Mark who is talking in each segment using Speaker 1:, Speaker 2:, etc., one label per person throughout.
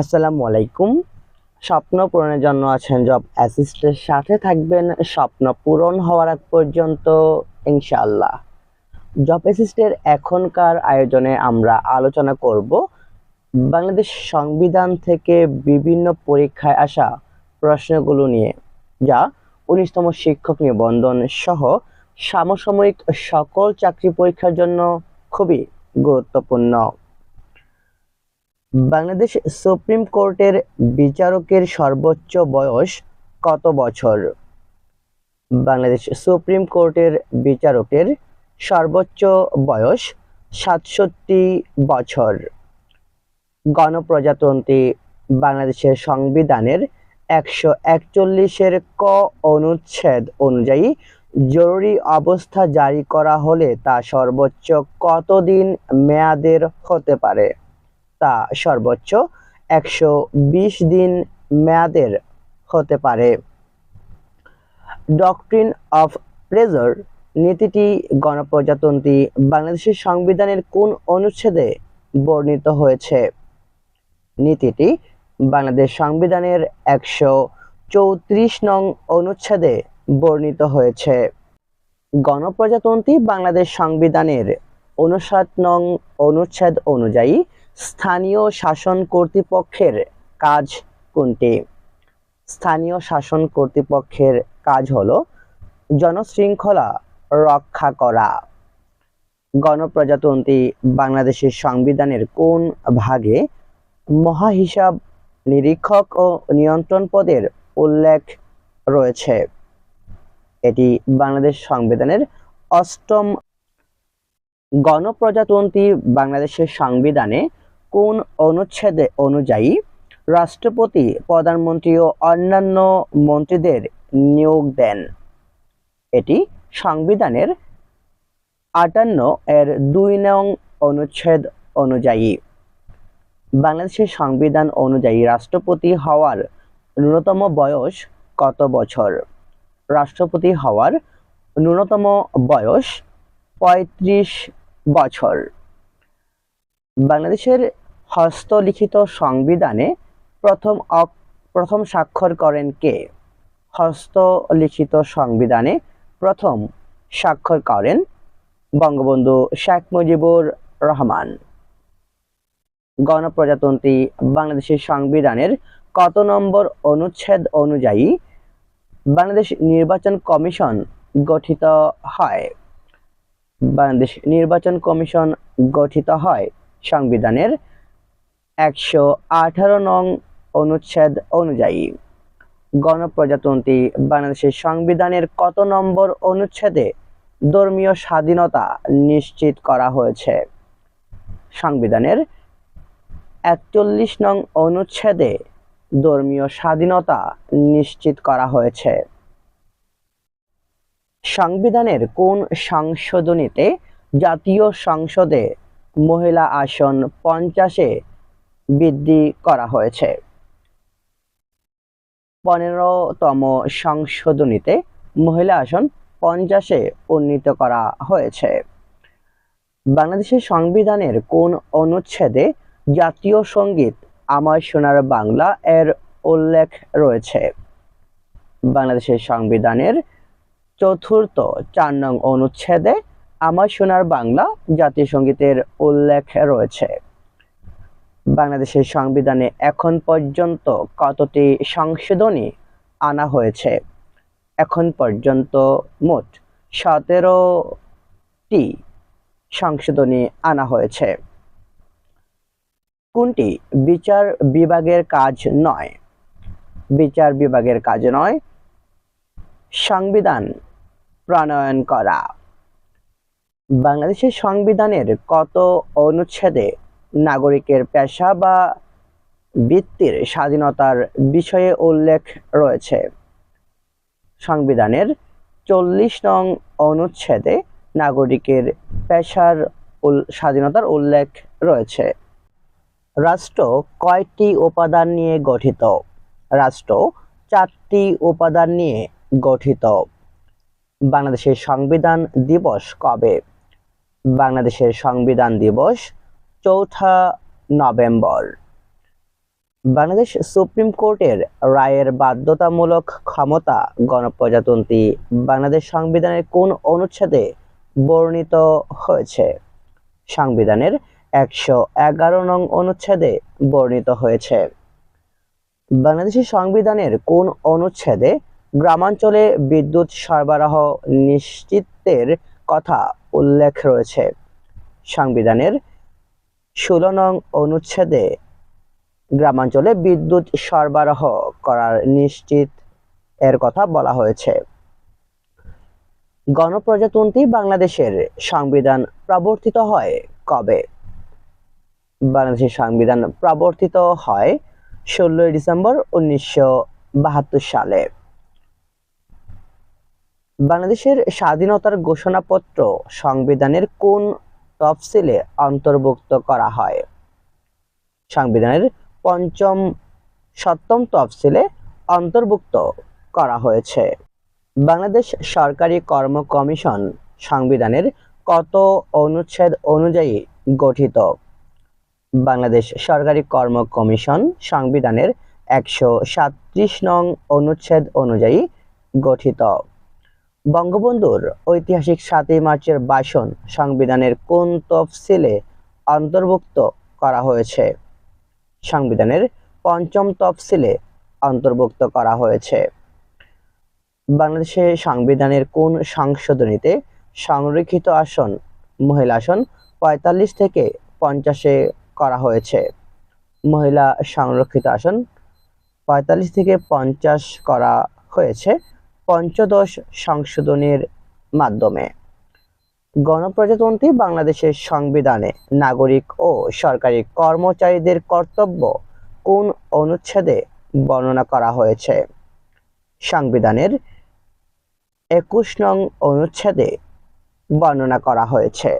Speaker 1: আসসালামু আলাইকুম। স্বপ্ন পূরণের জন্য আছেন জব অ্যাসিস্টের সাথে থাকবেন স্বপ্ন পূরণ হওয়ার আগ পর্যন্ত, ইনশাআল্লাহ। জব অ্যাসিস্টের এখনকার আয়োজনে আমরা আলোচনা করব বাংলাদেশ সংবিধান থেকে বিভিন্ন পরীক্ষায় আসা প্রশ্নগুলো নিয়ে, যা উনিশতম শিক্ষক নিবন্ধন সহ সমসাময়িক সকল চাকরি পরীক্ষার জন্য খুবই গুরুত্বপূর্ণ। বাংলাদেশ সুপ্রিম কোর্টের বিচারকের সর্বোচ্চ বয়স কত বছর? বাংলাদেশ সুপ্রিম কোর্টের বিচারকের সর্বোচ্চ বয়স সাতষট্টি বছর। গণপ্রজাতন্ত্রী বাংলাদেশের সংবিধানের একশো একচল্লিশের ক অনুচ্ছেদ অনুযায়ী জরুরি অবস্থা জারি করা হলে তা সর্বোচ্চ কতদিন মেয়াদের হতে পারে? তা সর্বোচ্চ একশো বিশ দিন মেয়াদের হতে পারে। ডক্ট্রিন অফ প্রেজার নীতিটি গণপ্রজাতন্ত্রী বাংলাদেশের সংবিধানের কোন অনুচ্ছেদে বর্ণিত হয়েছে? নীতিটি বাংলাদেশ সংবিধানের একশো চৌত্রিশ নং অনুচ্ছেদে বর্ণিত হয়েছে। গণপ্রজাতন্ত্রী বাংলাদেশ সংবিধানের উনষাট নং অনুচ্ছেদ অনুযায়ী স্থানীয় শাসন কর্তৃপক্ষের কাজ কোনটি? স্থানীয় শাসন কর্তৃপক্ষের কাজ হলো জনশৃঙ্খলা রক্ষা করা। গণপ্রজাতন্ত্রী বাংলাদেশের সংবিধানের কোন ভাগে মহাহিসাব নিরীক্ষক ও নিয়ন্ত্রণ পদের উল্লেখ রয়েছে? এটি বাংলাদেশ সংবিধানের অষ্টম গণপ্রজাতন্ত্রী বাংলাদেশের সংবিধানে কোন অনুচ্ছেদে অনুযায়ী রাষ্ট্রপতি, প্রধানমন্ত্রী ও অন্যান্য মন্ত্রীদের নিয়োগ দেন। এটি সংবিধানের আটান্ন এর দুই নং অনুচ্ছেদ অনুযায়ী। বাংলাদেশের সংবিধান অনুযায়ী রাষ্ট্রপতি হওয়ার ন্যূনতম বয়স কত বছর? রাষ্ট্রপতি হওয়ার ন্যূনতম বয়স পঁয়ত্রিশ বছর। বাংলাদেশের হস্তলিখিত সংবিধানে প্রথম প্রথম স্বাক্ষর করেন কে? হস্তলিখিত সংবিধানে প্রথম স্বাক্ষর করেন বঙ্গবন্ধু শেখ মুজিবুর রহমান। গণপ্রজাতন্ত্রী বাংলাদেশের সংবিধানের কত নম্বর অনুচ্ছেদ অনুযায়ী বাংলাদেশ নির্বাচন কমিশন গঠিত হয়? বাংলাদেশ নির্বাচন কমিশন গঠিত হয় সংবিধানের একশো আঠারো নং অনুচ্ছেদ অনুযায়ী গণপ্রজাতন্ত্রী বাংলাদেশের সংবিধানের কত নম্বর অনুচ্ছেদে ধর্মীয় স্বাধীনতা নিশ্চিত করা হয়েছে? সংবিধানের একচল্লিশ নং অনুচ্ছেদে ধর্মীয় স্বাধীনতা নিশ্চিত করা হয়েছে। সংবিধানের কোন সংশোধনীতে জাতীয় সংসদে মহিলা আসন পঞ্চাশে বৃদ্ধি করা হয়েছে। পনেরোতম সংশোধনীতে মহিলা আসন পঞ্চাশে উন্নীত করা হয়েছে। বাংলাদেশের সংবিধানের কোন অনুচ্ছেদে জাতীয় সংগীত আমার সোনার বাংলা এর উল্লেখ রয়েছে? বাংলাদেশের সংবিধানের চতুর্থ চার নং অনুচ্ছেদে আমার সোনার বাংলা জাতীয় সঙ্গীতের উল্লেখ রয়েছে। বাংলাদেশের সংবিধানে এখন পর্যন্ত কতটি সংশোধনী আনা হয়েছে? এখন পর্যন্ত মোট সতেরোটি সংশোধনী আনা হয়েছে। কোনটি? বিচার বিভাগের কাজ নয়। বিচার বিভাগের কাজ নয়। সংবিধান প্রণয়ন করা। বাংলাদেশের সংবিধানের কত অনুচ্ছেদে নাগরিকের পেশা বা বৃত্তির স্বাধীনতার বিষয়ে উল্লেখ রয়েছে? সংবিধানের চল্লিশ নং অনুচ্ছেদে নাগরিকের পেশার স্বাধীনতার উল্লেখ রয়েছে। রাষ্ট্র কয়টি উপাদান নিয়ে গঠিত? রাষ্ট্র চারটি উপাদান নিয়ে গঠিত। বাংলাদেশের সংবিধান দিবস কবে? বাংলাদেশের সংবিধান দিবস চৌঠা নভেম্বর। বাংলাদেশ সুপ্রিম কোর্টের রায়ের বাধ্যতামূলক ক্ষমতা গণপ্রজাতন্ত্রী বাংলাদেশ সংবিধানের কোন অনুচ্ছেদে বর্ণিত হয়েছে? সংবিধানের একশো এগারো নং অনুচ্ছেদে বর্ণিত হয়েছে। বাংলাদেশের সংবিধানের কোন অনুচ্ছেদে গ্রামাঞ্চলে বিদ্যুৎ সরবরাহ নিশ্চিতের কথা উল্লেখ রয়েছে। সংবিধানের ষোলো নং অনুচ্ছেদে গ্রামাঞ্চলে বিদ্যুৎ সরবরাহ করার নিশ্চিত এর কথা বলা হয়েছে। গণপ্রজাতন্ত্রী বাংলাদেশের সংবিধান প্রবর্তিত হয় কবে? বাংলাদেশের সংবিধান প্রবর্তিত হয় ষোলোই ডিসেম্বর উনিশশো বাহাত্তর সালে। বাংলাদেশের স্বাধীনতার ঘোষণাপত্র সংবিধানের কোন তফসিলে অন্তর্ভুক্ত করা হয়? সংবিধানের পঞ্চম, সপ্তম তফসিলে অন্তর্ভুক্ত করা হয়েছে। বাংলাদেশ সরকারি কর্ম কমিশন সংবিধানের কত অনুচ্ছেদ অনুযায়ী গঠিত? বাংলাদেশ সরকারি কর্ম কমিশন সংবিধানের একশো সাতত্রিশ নং অনুচ্ছেদ অনুযায়ী গঠিত। বঙ্গবন্ধুর ঐতিহাসিক সাতই মার্চের ভাষণ সংবিধানের কোন তফসিলে অন্তর্ভুক্ত করা হয়েছে? সংবিধানের পঞ্চম তফসিলে অন্তর্ভুক্ত করা হয়েছে। বাংলাদেশের সংবিধানের কোন সংশোধনীতে সংরক্ষিত আসন, মহিলা আসন পঁয়তাল্লিশ থেকে পঞ্চাশে করা হয়েছে? মহিলা সংরক্ষিত আসন পঁয়তাল্লিশ থেকে পঞ্চাশ করা হয়েছে। পঞ্চদশ সংশোধনের মাধ্যমে। গণপ্রজাতন্ত্রী বাংলাদেশের সংবিধানে নাগরিক ও সরকারি কর্মচারীদের কর্তব্য কোন অনুচ্ছেদে বর্ণনা করা হয়েছে? সংবিধানের একুশ নং অনুচ্ছেদে বর্ণনা করা হয়েছে।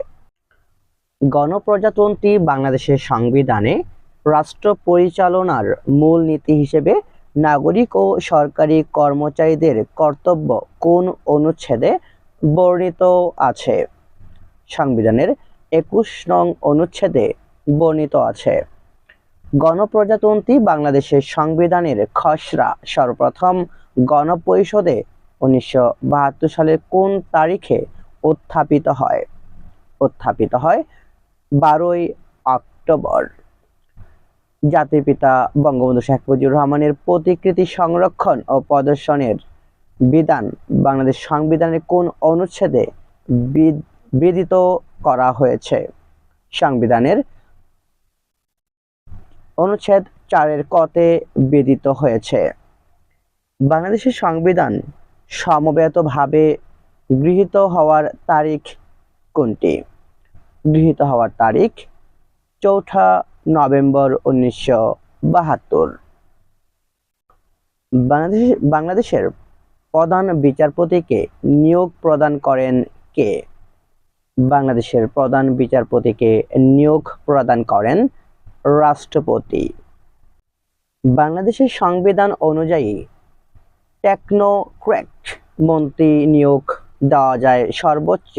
Speaker 1: গণপ্রজাতন্ত্রী বাংলাদেশের সংবিধানে রাষ্ট্র পরিচালনার মূল নীতি হিসেবে নাগরিক ও সরকারি কর্মচারীদের কর্তব্য কোন অনুচ্ছেদে বর্ণিত আছে? সংবিধানের একুশ নং অনুচ্ছেদে বর্ণিত আছে, গণপ্রজাতন্ত্রী বাংলাদেশের সংবিধানের খসড়া সর্বপ্রথম গণপরিষদে উনিশশো বাহাত্তর সালের কোন তারিখে উত্থাপিত হয়? উত্থাপিত হয় বারোই অক্টোবর। জাতির পিতা বঙ্গবন্ধু শেখ মুজিবুর রহমানের প্রতিকৃতি সংরক্ষণ ও প্রদর্শনের বিধান বাংলাদেশ সংবিধানের কোন অনুচ্ছেদে বিদিত করা হয়েছে? সংবিধানের অনুচ্ছেদ চারের কতে বিদিত হয়েছে। বাংলাদেশের সংবিধান সমবেতভাবে গৃহীত হওয়ার তারিখ কোনটি? গৃহীত হওয়ার তারিখ চৌঠা নভেম্বর উনিশশো বাহাত্তর। বাংলাদেশ, বাংলাদেশের প্রধান বিচারপতিকে নিয়োগ প্রদান করেন কে? বাংলাদেশের প্রধান বিচারপতিকে নিয়োগ প্রদান করেন রাষ্ট্রপতি। বাংলাদেশের সংবিধান অনুযায়ী টেকনোক্র্যাট মন্ত্রী নিয়োগ দেওয়া যায় সর্বোচ্চ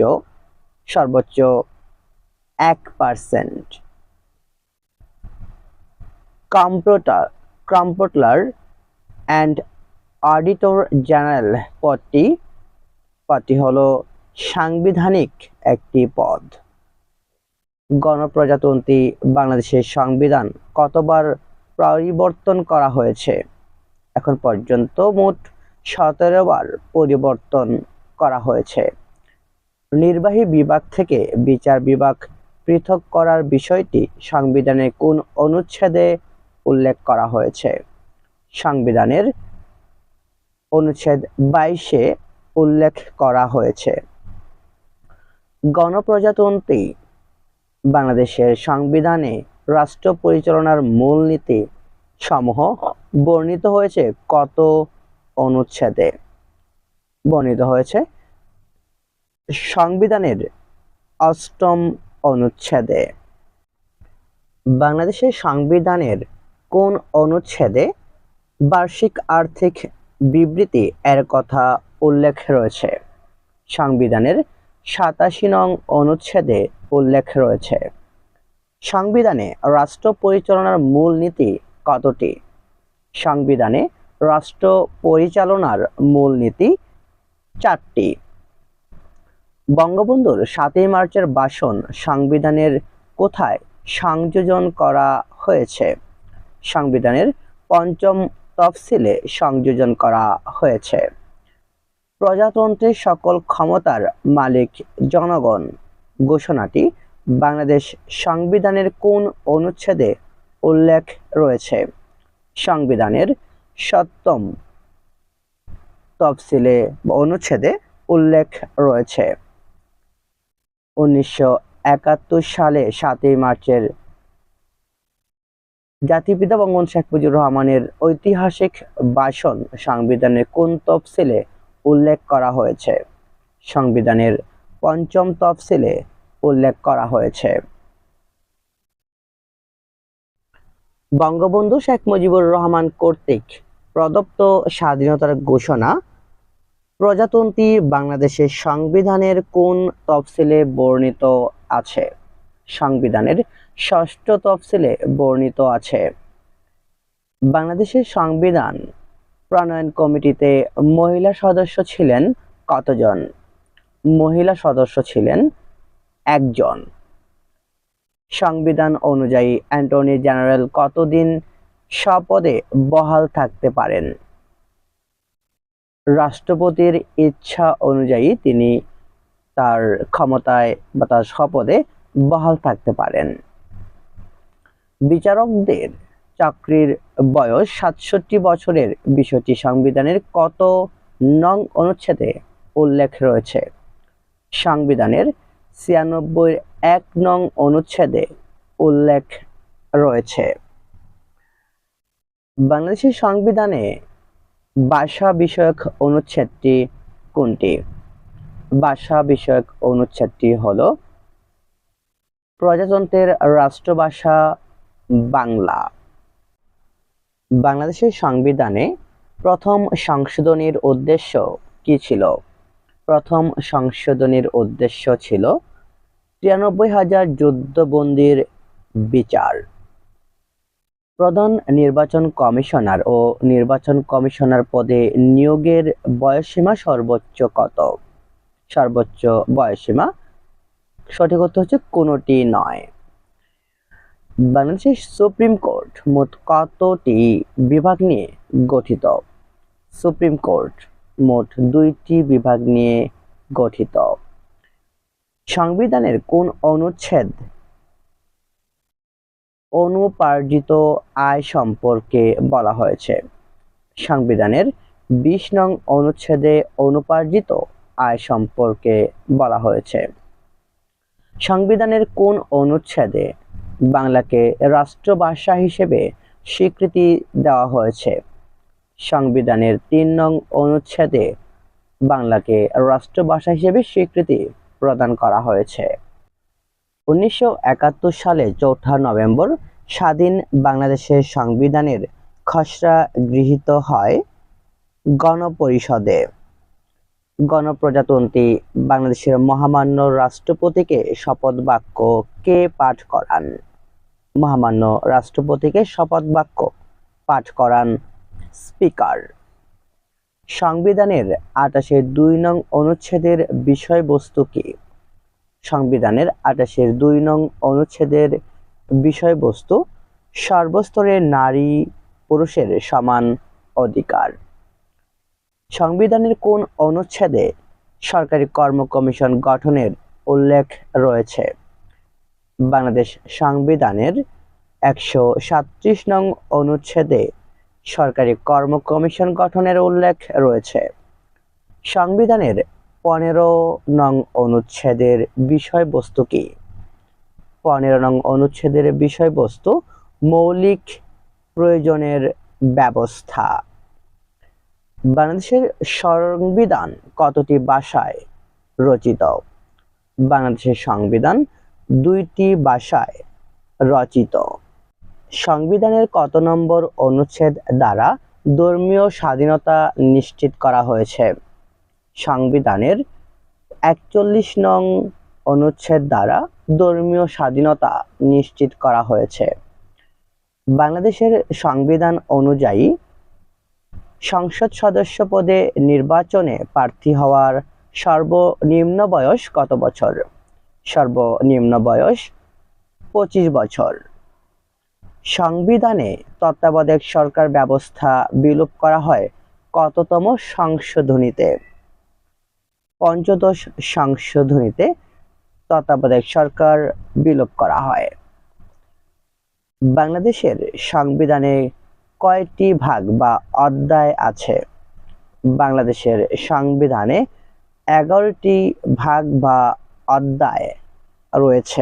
Speaker 1: সর্বোচ্চ এক percent. Computer computer and auditor general পদটি পদটি হলো সাংবিধানিক একটি পদ। গণপ্রজাতন্ত্রী বাংলাদেশের সংবিধান কতবার পরিবর্তন করা হয়েছে? এখন পর্যন্ত মোট সতেরো বার পরিবর্তন করা হয়েছে। নির্বাহী বিভাগ থেকে বিচার বিভাগ পৃথক করার বিষয়টি সংবিধানের কোন অনুচ্ছেদে উল্লেখ করা হয়েছে। সংবিধানের অনুচ্ছেদ বাইশে উল্লেখ করা হয়েছে। গণপ্রজাতন্ত্রী বাংলাদেশের সংবিধানে রাষ্ট্র পরিচালনার মূলনীতি সমূহ বর্ণিত হয়েছে কত অনুচ্ছেদে? বর্ণিত হয়েছে সংবিধানের অষ্টম অনুচ্ছেদে। বাংলাদেশের সংবিধানের কোন অনুচ্ছেদে বার্ষিক আর্থিক বিবৃতি এর কথা উল্লেখ রয়েছে? সংবিধানের সাতাশি নং অনুচ্ছেদে উল্লেখ রয়েছে। সংবিধানে রাষ্ট্র পরিচালনার মূল নীতি কতটি? সংবিধানে রাষ্ট্র পরিচালনার মূলনীতি চারটি। বঙ্গবন্ধুর সাতই মার্চের ভাষণ সংবিধানের কোথায় সংযোজন করা হয়েছে? সংবিধানের পঞ্চম তফসিলে সংযোজন করা হয়েছে। প্রজাতন্ত্রের সকল ক্ষমতার মালিক জনগণ। ঘোষণাটি বাংলাদেশ সংবিধানের কোন অনুচ্ছেদে উল্লেখ রয়েছে? সংবিধানের সপ্তম তফসিলে অনুচ্ছেদে উল্লেখ রয়েছে। উনিশশো একাত্তর সালে সাতই মার্চের জাতিপিতা বঙ্গবন্ধু শেখ মুজিবুর রহমানের ঐতিহাসিক ভাষণ সংবিধানের কোন তফসিলে উল্লেখ করা হয়েছে? সংবিধানের পঞ্চম তফসিলে উল্লেখ করা হয়েছে। বঙ্গবন্ধু শেখ মুজিবুর রহমান কর্তৃক প্রদত্ত স্বাধীনতার ঘোষণা প্রজাতন্ত্রী বাংলাদেশের সংবিধানের কোন তফসিলে বর্ণিত আছে? সংবিধানের ষষ্ঠ তফসিলে বর্ণিত আছে। বাংলাদেশের সংবিধান প্রণয়ন কমিটিতে মহিলা সদস্য ছিলেন কতজন? মহিলা সদস্য ছিলেন একজন। সংবিধান অনুযায়ী অ্যান্টনি জেনারেল কতদিন স্বপদে বহাল থাকতে পারেন? রাষ্ট্রপতির ইচ্ছা অনুযায়ী তিনি তার ক্ষমতায় বা তার শপথে বহাল থাকতে পারেন। বিচারকদের চাকরির বয়স সাতষট্টি বছরের বিষয়টি সংবিধানের কত নং অনুচ্ছেদে উল্লেখ রয়েছে? সংবিধানের ছিয়ানব্বই এক নং অনুচ্ছেদে উল্লেখ রয়েছে। বাংলাদেশের সংবিধানে ভাষা বিষয়ক অনুচ্ছেদটি কোনটি? ভাষা বিষয়ক অনুচ্ছেদটি হলো প্রজাতন্ত্রের রাষ্ট্রভাষা বাংলা। বাংলাদেশের সংবিধানে প্রথম সংশোধনীর উদ্দেশ্য কি ছিল? প্রথম সংশোধনীর উদ্দেশ্য ছিল তিরানব্বই হাজার যুদ্ধবন্দির বিচার। প্রধান নির্বাচন কমিশনার ও নির্বাচন কমিশনার পদে নিয়োগের বয়সসীমা সর্বোচ্চ কত? সর্বোচ্চ বয়সসীমা সঠিক হচ্ছে কোনোটি নয়। বাংলাদেশের সুপ্রিম কোর্ট মোট কতটি বিভাগ নিয়ে গঠিত? সুপ্রিম কোর্ট মোট দুইটি বিভাগ নিয়ে গঠিত। সংবিধানের কোন অনুচ্ছেদ অনুপার্জিত আয় সম্পর্কে বলা হয়েছে? সংবিধানের বিশ নং অনুচ্ছেদে অনুপার্জিত আয় সম্পর্কে বলা হয়েছে। সংবিধানের কোন অনুচ্ছেদে বাংলাকে রাষ্ট্রভাষা হিসেবে স্বীকৃতি দেওয়া হয়েছে। সংবিধানের তিন নং অনুচ্ছেদে বাংলাকে রাষ্ট্রভাষা হিসেবে স্বীকৃতি প্রদান করা হয়েছে। উনিশশো একাত্তর সালে চৌঠা নভেম্বর স্বাধীন বাংলাদেশের সংবিধানের খসড়া গৃহীত হয় গণপরিষদে। গণপ্রজাতন্ত্রী বাংলাদেশের মহামান্য রাষ্ট্রপতিকে শপথ বাক্য কে পাঠ করান? মহামান্য রাষ্ট্রপতিকে শপথ বাক্য পাঠ করান স্পিকার। সংবিধানের আটাশের দুই নং অনুচ্ছেদের বিষয়বস্তু কি? সংবিধানের আটাশের দুই নং অনুচ্ছেদের বিষয়বস্তু সর্বস্তরের নারী পুরুষের সমান অধিকার। সংবিধানের কোন অনুচ্ছেদে সরকারি কর্ম কমিশন গঠনের উল্লেখ রয়েছে? বাংলাদেশ সংবিধানের একশো সাতত্রিশ নং অনুচ্ছেদে সরকারি কর্ম কমিশন গঠনের উল্লেখ রয়েছে। সংবিধানের পনেরো নং অনুচ্ছেদের বিষয়বস্তু কি? পনেরো নং অনুচ্ছেদের বিষয়বস্তু মৌলিক প্রয়োজনের ব্যবস্থা। বাংলাদেশের সংবিধান কতটি ভাষায় রচিত? বাংলাদেশের সংবিধান দুইটি ভাষায় রচিত। সংবিধানের কত নম্বর অনুচ্ছেদ দ্বারা ধর্মীয় স্বাধীনতা নিশ্চিত করা হয়েছে? সংবিধানের একচল্লিশ নং অনুচ্ছেদ দ্বারা ধর্মীয় স্বাধীনতা নিশ্চিত করা হয়েছে। বাংলাদেশের সংবিধান অনুযায়ী সংসদ সদস্য পদে নির্বাচনে প্রার্থী হওয়ার সর্বনিম্ন বয়স কত বছর? সর্বনিম্ন বয়স পঁচিশ বছর। সংবিধানে তত্ত্বাবধায়ক সরকার ব্যবস্থা বিলোপ করা হয় কততম সংশোধনীতে? পঞ্চদশ সংশোধনীতে তত্ত্বাবধায়ক সরকার বিলোপ করা হয়। বাংলাদেশের সংবিধানে কয়টি ভাগ বা অধ্যায় আছে? বাংলাদেশের সংবিধানে এগারোটি ভাগ বা অধ্যায় রয়েছে।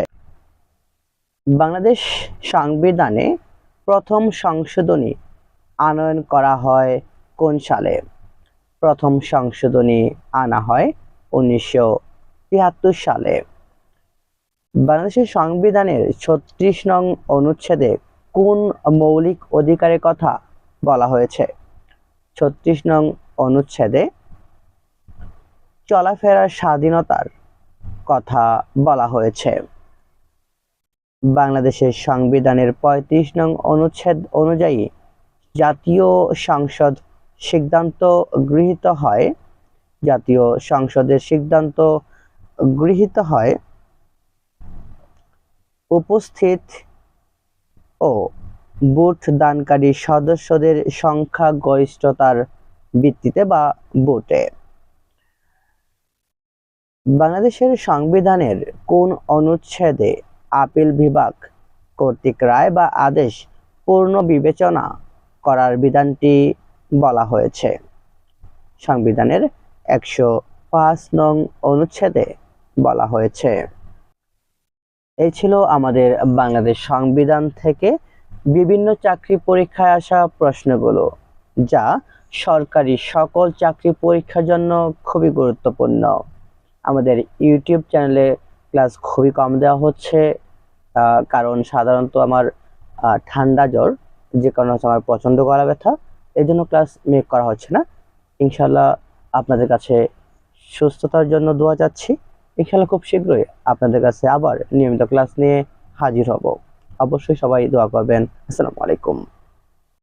Speaker 1: বাংলাদেশ সংবিধানে প্রথম সংশোধনী আনয়ন করা হয় কোন সালে? প্রথম সংশোধনী আনা হয় উনিশশো তিয়াত্তর সালে। বাংলাদেশের সংবিধানের ছত্রিশ নং অনুচ্ছেদে কোন মৌলিক অধিকারের কথা বলা হয়েছে? ছত্রিশ নং অনুচ্ছেদে চলাফেরার স্বাধীনতার কথা বলা হয়েছে। বাংলাদেশের সংবিধানের পঁয়ত্রিশ নং অনুচ্ছেদ অনুযায়ী জাতীয় সংসদ সিদ্ধান্ত গৃহীত হয়। জাতীয় সংসদের সিদ্ধান্ত গৃহীত হয়। উপস্থিত ও ভোট দানকারী সদস্যদের সংখ্যা গরিষ্ঠতার ভিত্তিতে বা ভোটে বাংলাদেশের সংবিধানের কোন অনুচ্ছেদে আপিল বিভাগ কর্তৃক রায় বা আদেশ পূর্ণ বিবেচনা করার বিধানটি বলা হয়েছে? সংবিধানের একশো পাঁচ নং অনুচ্ছেদে বলা হয়েছে। এই ছিল আমাদের বাংলাদেশ সংবিধান থেকে বিভিন্ন চাকরি পরীক্ষায় আসা প্রশ্নগুলো, যা সরকারি সকল চাকরি পরীক্ষার জন্য খুবই গুরুত্বপূর্ণ। আমাদের ইউটিউব চ্যানেলে ক্লাস খুবই কম দেওয়া হচ্ছে কারণ সাধারণত আমার ঠান্ডা জ্বর, যে কারণে হচ্ছে আমার প্রচণ্ড গলা ব্যথা এই জন্য ক্লাস মেক করা হচ্ছে না। ইনশাল্লাহ আপনাদের কাছে সুস্থতার জন্য দোয়া চাচ্ছি ইনশাল্লাহ খুব শীঘ্রই আপনাদের কাছে আবার নিয়মিত ক্লাস নিয়ে হাজির হব। অবশ্যই সবাই দোয়া করবেন। আসসালামু আলাইকুম।